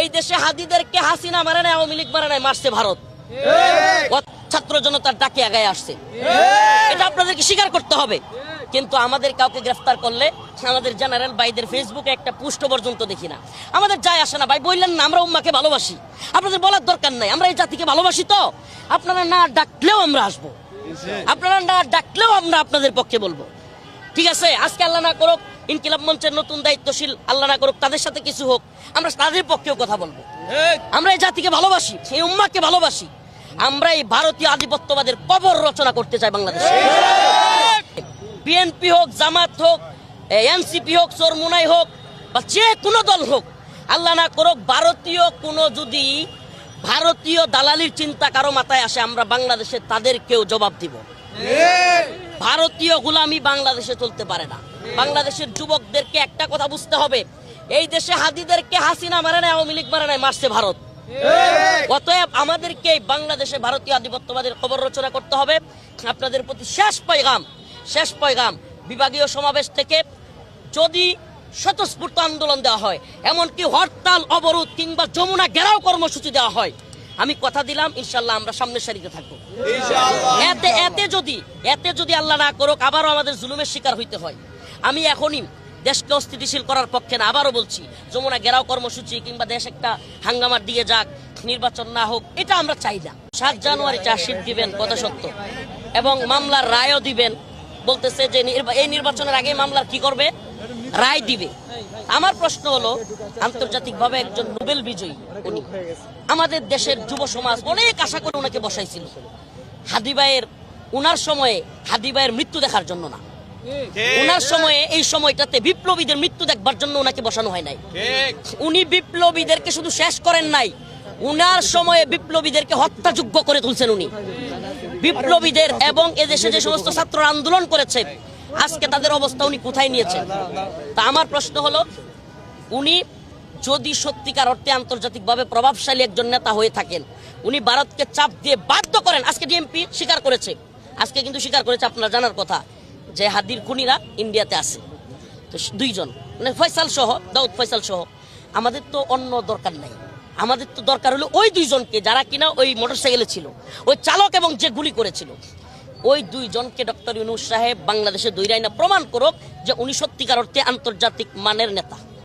এই দেশে হাদিদেরকে হাসিনা মারে নাই আওয়ামী লীগ মারে নাই মারছে ভারত। ছাত্র জনতার ডাকে আগায় আসছে। এটা আপনাদেরকে স্বীকার করতে হবে। কিন্তু আমাদের কাউকে গ্রেফতার করলে আমাদের জেনারেল ভাইদের ফেসবুকে একটা পুষ্ট পর্যন্ত দেখি না। আমাদের যায় আসে না। ভাই বললেন না আমরা উম্মাকে ভালোবাসি। আপনাদের বলার দরকার নাই। আমরা এই জাতিকে ভালোবাসি তো। আপনারা না ডাকলেও আমরা আসব। আপনারা না ডাকলেও আমরা আপনাদের পক্ষে বলব। ঠিক আছে আজকে আল্লাহ না করুক ইনকিলাব মঞ্চের নতুন দায়িত্বশীল আল্লাহ না করুক তাদের সাথে কিছু হোক আমরা তাদের পক্ষেও কথা বলব। আমরা এই জাতিকে ভালোবাসি এই উম্মাকে ভালোবাসি। আমরা এই ভারতীয় আধিপত্যবাদের কবর রচনা করতে চাই বাংলাদেশে। বিএনপি হোক জামাত হোক এনসিপি হোক চরমুনাই হোক বা যে কোনো দল হোক আল্লাহ না করুক ভারতীয় কোনো যদি ভারতীয় দালালির চিন্তা কারও মাথায় আসে আমরা বাংলাদেশে তাদেরকেও জবাব দিব। ভারতীয় গুলামি বাংলাদেশে চলতে পারে না। বাংলাদেশের যুবকদেরকে একটা কথা বুঝতে হবে এই দেশে হাদিদেরকে হাসিনা মারে নাই আওয়ামী লীগ মারে নাই মারছে ভারত। অতএব আমাদেরকে বাংলাদেশে ভারতীয় আধিপত্যবাদের খবর রচনা করতে হবে। আপনাদের প্রতি শেষ পয়গাম শেষ পয়গাম বিভাগীয় সমাবেশ থেকে যদি স্বতঃস্ফূর্ত আন্দোলন দেওয়া হয় এমনকি হরতাল অবরোধ কিংবা যমুনা ঘেরাও কর্মসূচি দেওয়া হয় আমি কথা দিলাম ইনশাল্লাহ আমরা সামনের সারিতে থাকব। এতে এতে যদি, এতে যদি আল্লাহ না করুক, আবারও আমাদের জুলুমের শিকার হইতে হয়। আমি এখনই দেশকে অস্থিতিশীল করার পক্ষে না, আবারও বলছি, যমুনা গেরাও কর্মসূচি কিংবা দেশ একটা হাঙ্গামার দিয়ে যাক, নির্বাচন না হোক, এটা আমরা চাই না। সাত জানুয়ারি চার্জশিট দিবেন, কথা সত্য। এবং মামলার রায়ও দিবেন, বলতেছে যে এই নির্বাচনের আগে মামলার কি করবে? রায় দিবে। আমার প্রশ্ন হলো, আন্তর্জাতিকভাবে একজন নোবেল বিজয়ী উনি। আমাদের দেশের যুব সমাজ অনেক আশা করে ওনাকে বসাইছিল। হাদিবাইয়ের উনার সময়ে হাদিবাইয়ের মৃত্যু দেখার জন্য না। উনার সময়ে এই সময়টাতে বিপ্লবীদের মৃত্যু দেখবার জন্য ওনাকে বসানো হয় নাই। উনি বিপ্লবীদেরকে শুধু শেষ করেন নাই উনার সময়ে বিপ্লবীদেরকে হত্যাযোগ্য করে তুলছেন উনি। বিপ্লবীদের এবং এদেশে যে সমস্ত ছাত্র আন্দোলন করেছে আজকে তাদের অবস্থা উনি কোথায় নিয়েছেন? তা আমার প্রশ্ন হলো উনি যদি সত্যিকার অর্থে আন্তর্জাতিকভাবে প্রভাবশালী একজন নেতা হয়ে থাকেন উনি ভারতকে চাপ দিয়ে বাধ্য করেন। আজকে ডিএমপি স্বীকার করেছে। আজকে কিন্তু স্বীকার করেছে, আপনার জানার কথা যে হাদির খুনিরা ইন্ডিয়াতে আছে। তো দুইজন মানে ফয়সাল সহ, দাউদ ফয়সাল সহ। আমাদের তো অন্য দরকার নাই। আমাদের তো দরকার হলো ওই দুইজনকে, যারা কিনা ওই মোটরসাইকেলে ছিল, ওই চালক এবং যে গুলি করেছিল। ওই দুইজনকে ডক্টর ইউনুস সাহেব বাংলাদেশে দুই রাইনা প্রমাণ করুক যে উনি সত্যিকার অর্থে আন্তর্জাতিক মানের নেতা।